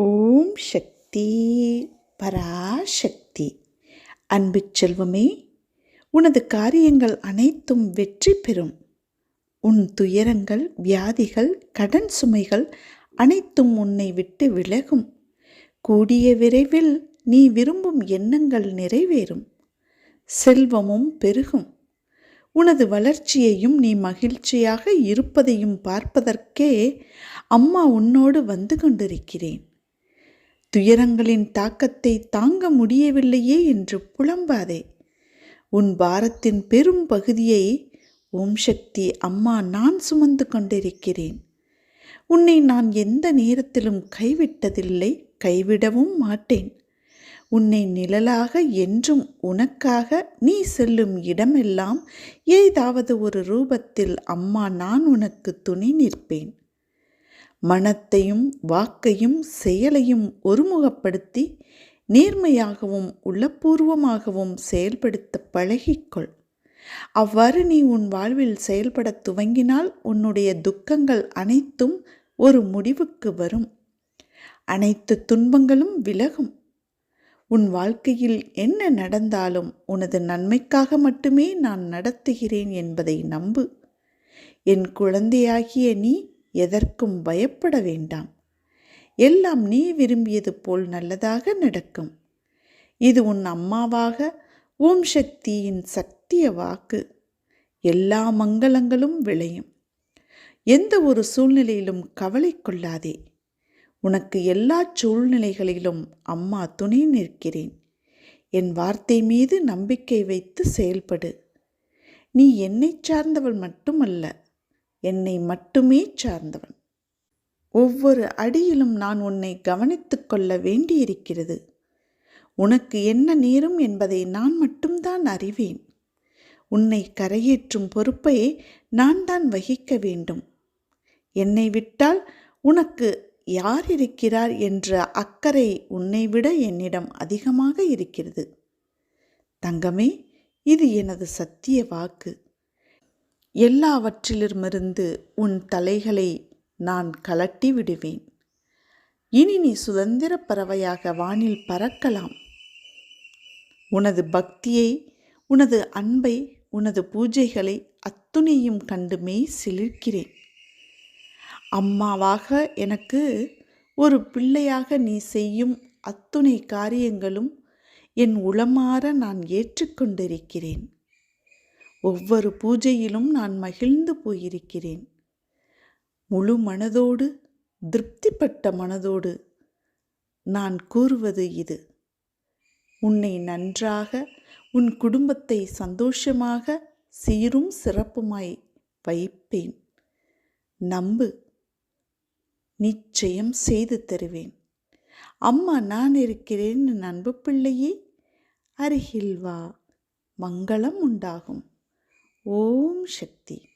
ஓம் சக்தி பராசக்தி. அன்பு செல்வமே உனது காரியங்கள் அனைத்தும் வெற்றி பெறும். உன் துயரங்கள் வியாதிகள் கடன் சுமைகள் அனைத்தும் உன்னை விட்டு விலகும். கூடிய விரைவில் நீ விரும்பும் எண்ணங்கள் நிறைவேறும். செல்வமும் பெருகும். உனது வளர்ச்சியையும் நீ மகிழ்ச்சியாக இருப்பதையும் பார்ப்பதற்கே அம்மா உன்னோடு வந்து கொண்டிருக்கிறேன். துயரங்களின் தாக்கத்தை தாங்க முடியவில்லையே என்று புலம்பாதே. உன் பாரத்தின் பெரும் பகுதியை ஓம் சக்தி அம்மா நான் சுமந்து கொண்டிருக்கிறேன். உன்னை நான் எந்த நேரத்திலும் கைவிட்டதில்லை கைவிடவும் மாட்டேன். உன்னை நிழலாக என்றும் உனக்காக நீ செல்லும் இடமெல்லாம் ஏதாவது ஒரு ரூபத்தில் அம்மா நான் உனக்கு துணை நிற்பேன். மனத்தையும் வாக்கையும் செயலையும் ஒருமுகப்படுத்தி நேர்மையாகவும் உள்ளபூர்வமாகவும் செயல்படுத்த பழகிக்கொள். அவ்வாறு நீ உன் வாழ்வில் செயல்பட துவங்கினால் உன்னுடைய துக்கங்கள் அனைத்தும் ஒரு முடிவுக்கு வரும். அனைத்து துன்பங்களும் விலகும். உன் வாழ்க்கையில் என்ன நடந்தாலும் உனது நன்மைக்காக மட்டுமே நான் நடத்துகிறேன் என்பதை நம்பு. என் குழந்தையாகிய நீ எதற்கும் பயப்பட வேண்டாம். எல்லாம் நீ விரும்பியது போல் நல்லதாக நடக்கும். இது உன் அம்மாவாக ஓம் சக்தியின் சத்திய வாக்கு. எல்லா மங்களங்களும் விளையும். எந்த ஒரு சூழ்நிலையிலும் கவலை கொள்ளாதே. உனக்கு எல்லா சூழ்நிலைகளிலும் அம்மா துணை நிற்கிறேன். என் வார்த்தை மீது நம்பிக்கை வைத்து செயல்படு. நீ என்னை சார்ந்தவள் மட்டுமல்ல. என்னை மட்டுமே சார்ந்தவன். ஒவ்வொரு அடியிலும் நான் உன்னை கவனித்து கொள்ள வேண்டியிருக்கிறது. உனக்கு என்ன நேரும் என்பதை நான் மட்டும்தான் அறிவேன். உன்னை கரையேற்றும் பொறுப்பை நான் தான் வகிக்க வேண்டும். என்னை விட்டால் உனக்கு யார் இருக்கிறார் என்ற அக்கறை உன்னை விட என்னிடம் அதிகமாக இருக்கிறது. தங்கமே இது எனது சத்திய வாக்கு. எல்லாவற்றிலுமிருந்து உன் தலைகளை நான் கலட்டி விடுவேன். இனி நீ சுதந்திர பறவையாக வானில் பறக்கலாம். உனது பக்தியை உனது அன்பை உனது பூஜைகளை அத்துணையும் கண்டு மெய் சிலிர்க்கிறேன். அம்மாவாக எனக்கு ஒரு பிள்ளையாக நீ செய்யும் அத்துணை காரியங்களும் என் உளமாற நான் ஏற்றுக்கொண்டிருக்கிறேன். ஒவ்வொரு பூஜையிலும் நான் மகிழ்ந்து போயிருக்கிறேன். முழு மனதோடு திருப்திப்பட்ட மனதோடு நான் கூறுவது இது. உன்னை நன்றாக உன் குடும்பத்தை சந்தோஷமாக சீரும் சிறப்புமாய் வைப்பேன். நம்பு நிச்சயம் செய்து தருவேன். அம்மா நான் இருக்கிறேன் நண்பு பிள்ளையே அருகில் வா மங்களம் உண்டாகும். ஓம் சக்தி.